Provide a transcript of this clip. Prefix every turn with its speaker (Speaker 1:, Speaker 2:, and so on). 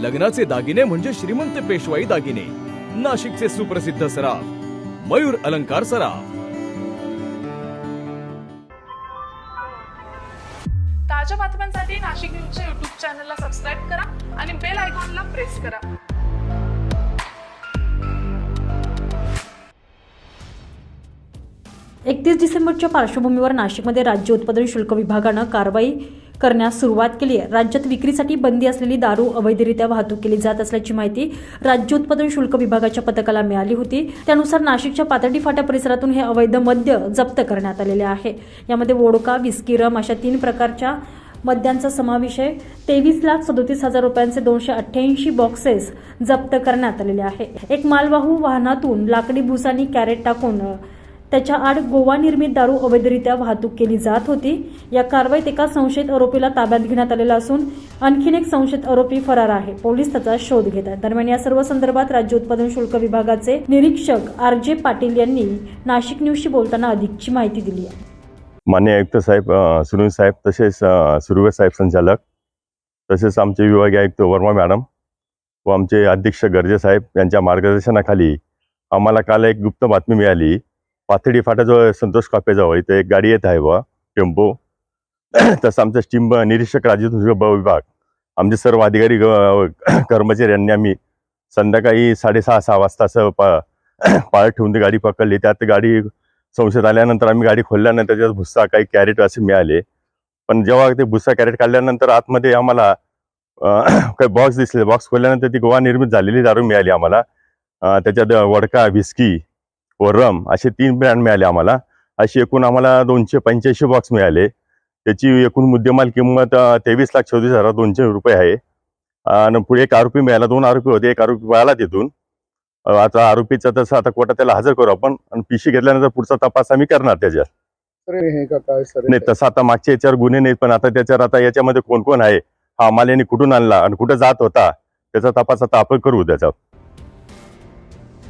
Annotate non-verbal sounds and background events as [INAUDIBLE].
Speaker 1: लग्नाचे दागिने म्हणजे श्रीमंत पेशवाई दागिने. नाशिकचे सुप्रसिद्ध सराफ मयूर अलंकार सराफ.
Speaker 2: ताज्या बातम्यांसाठी नाशिक न्यूजच्या युट्यूब चॅनलला सबस्क्राईब करा आणि बेल आयकॉनला प्रेस करा.
Speaker 3: एकतीस डिसेंबरच्या पार्श्वभूमीवर नाशिकमध्ये राज्य उत्पादन शुल्क विभागानं कारवाई करण्यास सुरुवात केली आहे. राज्यात विक्रीसाठी बंदी असलेली दारू अवैधरित्या वाहतूक केली जात असल्याची माहिती राज्य उत्पादन शुल्क विभागाच्या पथकाला मिळाली होती. त्यानुसार नाशिकच्या पातडी फाट्या परिसरातून हे अवैध मद्य जप्त करण्यात आलेले आहे. यामध्ये वोडका विस्की रम अशा तीन प्रकारच्या मद्यांचा समावेश आहे. तेवीस लाख सदोतीस हजार रुपयांचे दोनशे अठ्ठ्याऐंशी बॉक्सेस जप्त करण्यात आलेले आहे. एक मालवाहू वाहनातून लाकडी भुसानी कॅरेट टाकून त्याच्या आड गोवा निर्मित दारू अवैधरित्या वाहतूक केली जात होती. या कारवाईत एका संशयित आरोपीला ताब्यात घेण्यात आलेला असून आणखीन एक संशयित आरोपी फरार आहे. पोलीस त्याचा शोध घेत आहेत. दरम्यान या सर्व संदर्भात राज्य उत्पादन शुल्क विभागाचे निरीक्षक आर जे पाटील यांनी नाशिक न्यूजशी बोलताना अधिकची माहिती दिली आहे.
Speaker 4: मान्य आयुक्त साहेब सुनील साहेब तसेच अ, सुर्वे साहेब संचालक तसेच आमचे विभागीय आयुक्त वर्मा मॅडम व आमचे अध्यक्ष गर्जे साहेब यांच्या मार्गदर्शनाखाली आम्हाला काल एक गुप्त बातमी मिळाली. पाथडी फाट्याजवळ संतोष कापेजवळ इथे एक गाडी येत आहे बा टेम्पो. [CLEARS THROAT] तसं आमचं स्टीम निरीक्षक राज्य ब विभाग. आमचे सर्व अधिकारी [CLEARS THROAT] कर्मचारी यांनी आम्ही संध्याकाळी साडेसहा सहा वाजता असं पा [CLEARS THROAT] पाळत ठेवून ती गाडी पकडली. त्यात गाडी संशयात आल्यानंतर आम्ही गाडी खोलल्यानंतर त्याच्यात भुस्सा काही कॅरेट असे मिळाले. पण जेव्हा ते भुस्सा कॅरेट काढल्यानंतर आतमध्ये आम्हाला काही बॉक्स दिसले. बॉक्स खोलल्यानंतर ती गोवा निर्मित झालेली दारू मिळाली आम्हाला. त्याच्यात वडका व्हिस्की व रम असे तीन ब्रँड मिळाले आम्हाला. अशी एकूण आम्हाला दोनशे पंच्याऐंशी बॉक्स मिळाले. त्याची एकूण मुद्देमाल किंमत तेवीस लाख चौतीस हजार दोनशे रुपये आहे. आणि पुढे एक आरोपी मिळाला दोन आरोपी होते. एक आरोपी पळाला तिथून. आता आरोपीचा तसं आता कोर्टात त्याला हजर करू आपण. आणि पिशी घेतल्यानंतर पुढचा तपास आम्ही करणार त्याच्यात. नाही तसं आता मागच्या याच्यावर गुन्हे नाहीत पण आता त्याच्यावर आता याच्यामध्ये कोण कोण आहे? हा आम्हाला यांनी कुठून आणला? आणि कुठं जात होता? त्याचा तपास आता आपण करू त्याचा.